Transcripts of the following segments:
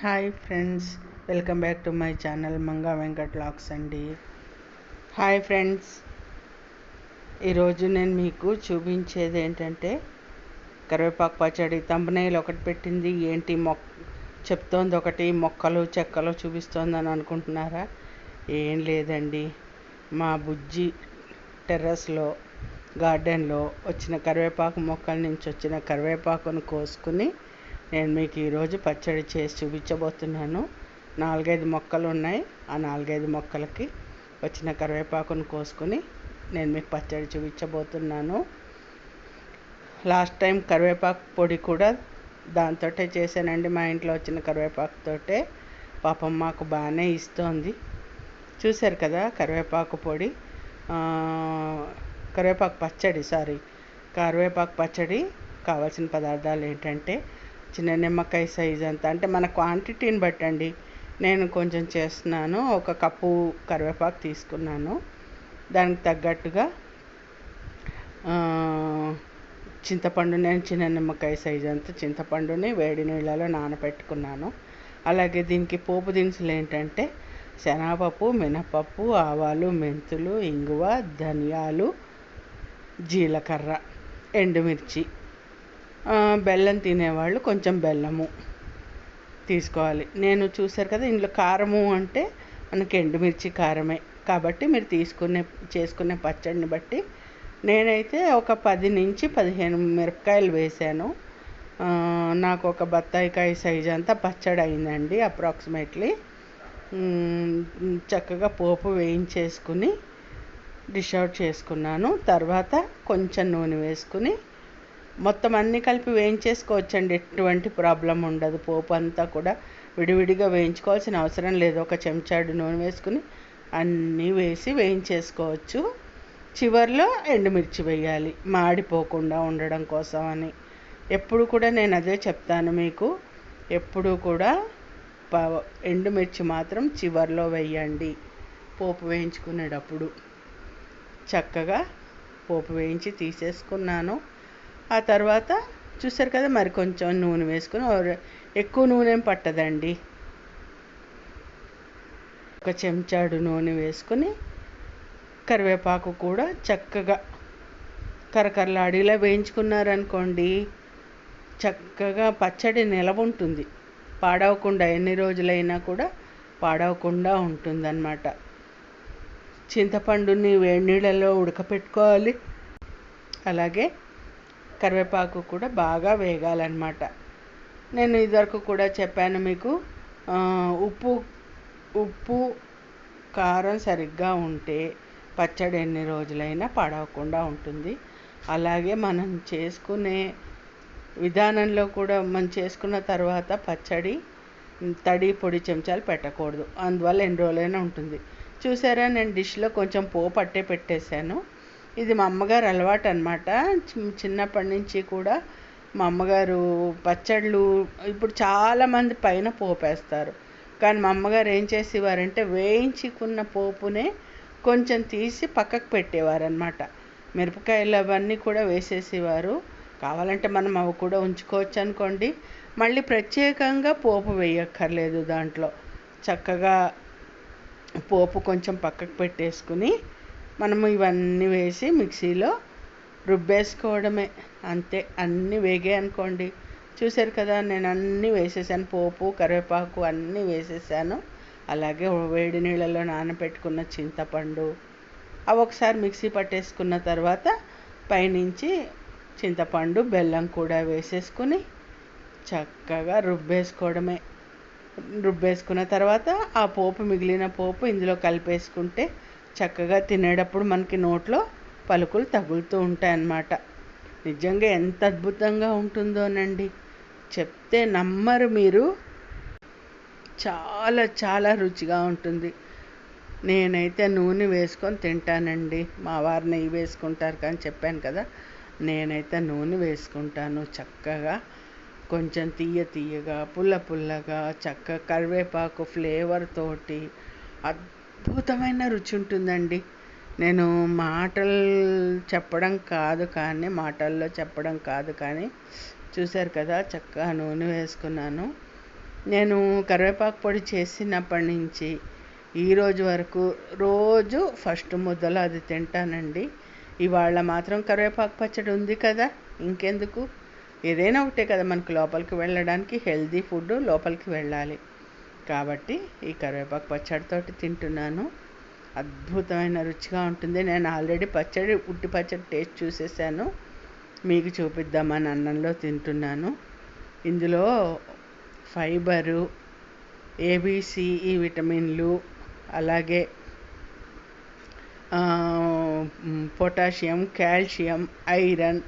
Hi friends welcome back to my channel Manga Venkat lakhs అండి hi friends ఈరోజు నేను మీకు చూపించేది ఏంటంటే కరివేపాకు పచ్చడి. తంబనేలు ఒకటి పెట్టింది ఏంటి మొక్క చెప్తోంది ఒకటి మొక్కలు చెక్కలు చూపిస్తోందని అనుకుంటున్నారా? ఏం లేదండి. మా బుజ్జి టెర్రస్లో గార్డెన్లో వచ్చిన కరివేపాకు మొక్కల నుంచి వచ్చిన కరివేపాకును కోసుకుని నేను మీకు ఈరోజు పచ్చడి చేసి చూపించబోతున్నాను. నాలుగైదు మొక్కలు ఉన్నాయి. ఆ నాలుగైదు మొక్కలకి వచ్చిన కరివేపాకును కోసుకొని నేను మీకు పచ్చడి చూపించబోతున్నాను. లాస్ట్ టైం కరివేపాకు పొడి కూడా దాంతో చేశానండి. మా ఇంట్లో వచ్చిన కరివేపాకుతోటే పాపం మాకు బాగానే ఇస్తోంది. చూశారు కదా కరివేపాకు పొడి. కరివేపాకు పచ్చడి సారీ. కరివేపాకు పచ్చడి కావాల్సిన పదార్థాలు ఏంటంటే చిన్న నిమ్మకాయ సైజ్ అంత. అంటే మన క్వాంటిటీని బట్టండి. నేను కొంచెం చేస్తున్నాను. ఒక కప్పు కరివేపాకు తీసుకున్నాను. దానికి తగ్గట్టుగా చింతపండు నేను చిన్న నిమ్మకాయ సైజ్ అంత చింతపండుని వేడి నీళ్ళలో నానబెట్టుకున్నాను. అలాగే దీనికి పోపు దినుసులు ఏంటంటే శనగపప్పు మినపప్పు ఆవాలు మెంతులు ఇంగువ ధనియాలు జీలకర్ర ఎండుమిర్చి. బెల్లం తినేవాళ్ళు కొంచెం బెల్లము తీసుకోవాలి. నేను చూసారు కదా ఇందులో కారము అంటే మనకి ఎండుమిర్చి కారమే. కాబట్టి మీరు తీసుకునే చేసుకునే పచ్చడిని బట్టి నేనైతే ఒక పది నుంచి పదిహేను మిరపకాయలు వేసాను. నాకు ఒక బత్తాయికాయ సైజ్ అంతా పచ్చడి అయిందండి అప్రాక్సిమేట్లీ. చక్కగా పోపు వేయించేసుకుని డిష్ అవుట్ చేసుకున్నాను. తర్వాత కొంచెం నూనె వేసుకుని మొత్తం అన్నీ కలిపి వేయించేసుకోవచ్చండి. ఎటువంటి ప్రాబ్లం ఉండదు. పోపు అంతా కూడా విడివిడిగా వేయించుకోవాల్సిన అవసరం లేదు. ఒక చెంచాడు నూనె వేసుకుని అన్నీ వేసి వేయించేసుకోవచ్చు. చివరిలో ఎండుమిర్చి వేయాలి. మాడిపోకుండా ఉండడం కోసం అని. ఎప్పుడు కూడా నేను అదే చెప్తాను మీకు. ఎప్పుడు కూడా ప ఎండుమిర్చి మాత్రం చివరిలో వేయండి. పోపు వేయించుకునేటప్పుడు. చక్కగా పోపు వేయించి తీసేసుకున్నాను. ఆ తర్వాత చూసారు కదా మరి కొంచెం నూనె వేసుకుని ఎక్కువ నూనె ఏం పట్టదండి. ఒక చెంచాడు నూనె వేసుకుని కరివేపాకు కూడా చక్కగా కరకరలాడి ఇలా వేయించుకున్నారనుకోండి చక్కగా పచ్చడి నిలవ ఉంటుంది. పాడవకుండా ఎన్ని రోజులైనా కూడా పాడవకుండా ఉంటుందన్నమాట. చింతపండుని వేడి నీళ్ళలో ఉడకపెట్టుకోవాలి. అలాగే కరివేపాకు కూడా బాగా వేగాలన్నమాట. నేను ఇదివరకు కూడా చెప్పాను మీకు ఉప్పు ఉప్పు కారం సరిగ్గా ఉంటే పచ్చడి ఎన్ని రోజులైనా పాడవకుండా ఉంటుంది. అలాగే మనం చేసుకునే విధానంలో కూడా మనం చేసుకున్న తర్వాత పచ్చడి తడి పొడి చెంచాలు పెట్టకూడదు. అందువల్ల ఎన్ని రోజులైనా ఉంటుంది. చూసారా నేను డిష్లో కొంచెం పోపు పట్టే పెట్టేశాను. ఇది మా అమ్మగారు అలవాటు అనమాట చిన్నప్పటి నుంచి కూడా మా అమ్మగారు పచ్చళ్ళు ఇప్పుడు చాలామంది పైన పోపేస్తారు. కానీ మా అమ్మగారు ఏం చేసేవారంటే వేయించుకున్న పోపునే కొంచెం తీసి పక్కకు పెట్టేవారనమాట మిరపకాయలు అవన్నీ కూడా వేసేసేవారు. కావాలంటే మనం అవి కూడా ఉంచుకోవచ్చు అనుకోండి. మళ్ళీ ప్రత్యేకంగా పోపు వేయక్కర్లేదు దాంట్లో. చక్కగా పోపు కొంచెం పక్కకు పెట్టేసుకుని మనము ఇవన్నీ వేసి మిక్సీలో రుబ్బేసుకోవడమే. అంతే అన్నీ వేగాయి అనుకోండి. చూశారు కదా నేను అన్నీ వేసేసాను. పోపు కరివేపాకు అన్నీ వేసేసాను. అలాగే వేడి నీళ్ళలో నానబెట్టుకున్న చింతపండు అవి ఒకసారి మిక్సీ పట్టేసుకున్న తర్వాత పైనుంచి చింతపండు బెల్లం కూడా వేసేసుకుని చక్కగా రుబ్బేసుకోవడమే. రుబ్బేసుకున్న తర్వాత ఆ పోపు మిగిలిన పోపు ఇందులో కలిపేసుకుంటే చక్కగా తినేటప్పుడు మనకి నోట్లో పలుకులు తగులుతూ ఉంటాయన్నమాట. నిజంగా ఎంత అద్భుతంగా ఉంటుందోనండి. చెప్తే నమ్మరు మీరు. చాలా చాలా రుచిగా ఉంటుంది. నేనైతే నూనె వేసుకొని తింటానండి. మా వారు నెయ్యి వేసుకుంటారు కానీ చెప్పాను కదా నేనైతే నూనె వేసుకుంటాను చక్కగా. కొంచెం తీయ తీయగా పుల్ల పుల్లగా చక్క కరివేపాకు ఫ్లేవర్ తోటి అద్భుతమైన రుచి ఉంటుందండి. నేను మాటలు చెప్పడం కాదు కానీ మాటల్లో చెప్పడం కాదు కానీ చూశారు కదా చక్కగా నూనె వేసుకున్నాను. నేను కరివేపాకు పొడి చేసినప్పటి నుంచి ఈరోజు వరకు రోజు ఫస్ట్ ముద్దలో అది తింటానండి. ఇవాళ మాత్రం కరివేపాకు పచ్చడి ఉంది కదా ఇంకెందుకు? ఏదైనా ఒకటే కదా మనకు లోపలికి వెళ్ళడానికి హెల్దీ ఫుడ్ లోపలికి వెళ్ళాలి. కాబట్టి ఈ కరివేపాకు పచ్చడితోటి తింటున్నాను. అద్భుతమైన రుచిగా ఉంటుంది. నేను ఆల్రెడీ పచ్చడి ఉట్టి పచ్చడి టేస్ట్ చూసేసాను. మీకు చూపిద్దామని అన్నంలో తింటున్నాను. ఇందులో ఫైబరు ఏబిసిఈ విటమిన్లు అలాగే పొటాషియం కాల్షియం ఐరన్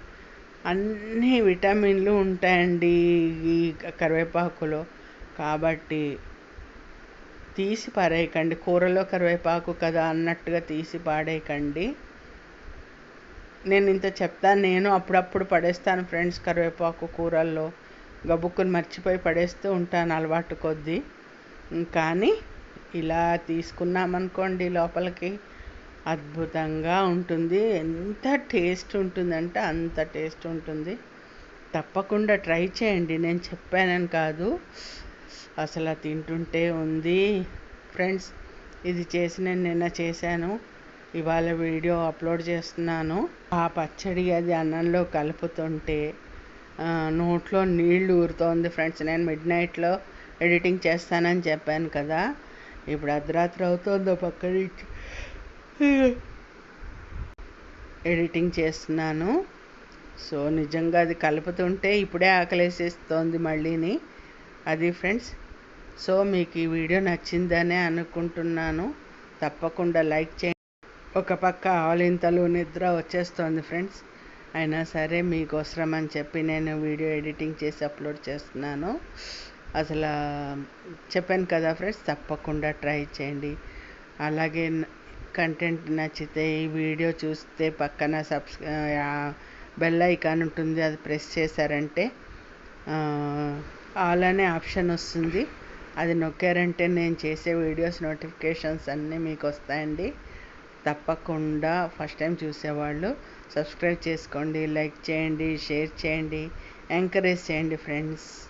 అన్ని విటమిన్లు ఉంటాయండి ఈ కరివేపాకులో. కాబట్టి తీసి పారేయకండి. కూరలో కరివేపాకు కదా అన్నట్టుగా తీసి పాడేయకండి నేను ఇంత చెప్తాను నేను అప్పుడప్పుడు పడేస్తాను ఫ్రెండ్స్ కరివేపాకు కూరల్లో. గబుక్కుని మర్చిపోయి పడేస్తూ ఉంటాను అలవాటు కొద్దీ. కానీ ఇలా తీసుకున్నామనుకోండి లోపలికి. అద్భుతంగా ఉంటుంది. ఎంత టేస్ట్ ఉంటుందంటే అంత టేస్ట్ ఉంటుంది. తప్పకుండా ట్రై చేయండి. నేను చెప్పానని కాదు. అసలు తింటుంటే ఉంది. ఫ్రెండ్స్ ఇది చేసి నేను నిన్న చేశాను. ఇవాళ వీడియో అప్లోడ్ చేస్తున్నాను. ఆ పచ్చడి అది అన్నంలో కలుపుతుంటే నోట్లో నీళ్ళు ఊరుతోంది ఫ్రెండ్స్ నేను మిడ్ నైట్లో ఎడిటింగ్ చేస్తానని చెప్పాను కదా. ఇప్పుడు అర్ధరాత్రి అవుతుందో పక్కడి ఎడిటింగ్ చేస్తున్నాను. సో నిజంగా అది కలుపుతుంటే ఇప్పుడే ఆకలేసేస్తోంది మళ్ళీని. అది ఫ్రెండ్స్. సో మీకు ఈ వీడియో నచ్చిందనే అనుకుంటున్నాను. తప్పకుండా లైక్ చేయండి. ఒక పక్క ఆలింతలు నిద్ర వచ్చేస్తోంది ఫ్రెండ్స్. అయినా సరే మీకోసం అని చెప్పి నేను వీడియో ఎడిటింగ్ చేసి అప్లోడ్ చేస్తున్నాను. అసలు చెప్పాను కదా ఫ్రెండ్స్ తప్పకుండా ట్రై చేయండి. అలాగే కంటెంట్ నచ్చితే ఈ వీడియో చూస్తే పక్కన సబ్స్ బెల్ ఐకాన్ ఉంటుంది అది ప్రెస్ చేశారంటే ఆల్ అనే ఆప్షన్ వస్తుంది. అది నొక్కారంటే నేను చేసే వీడియోస్ నోటిఫికేషన్స్ అన్నీ మీకు వస్తాయండి. తప్పకుండా ఫస్ట్ టైం చూసేవాళ్ళు సబ్స్క్రైబ్ చేసుకోండి లైక్ చేయండి షేర్ చేయండి ఎంకరేజ్ చేయండి ఫ్రెండ్స్.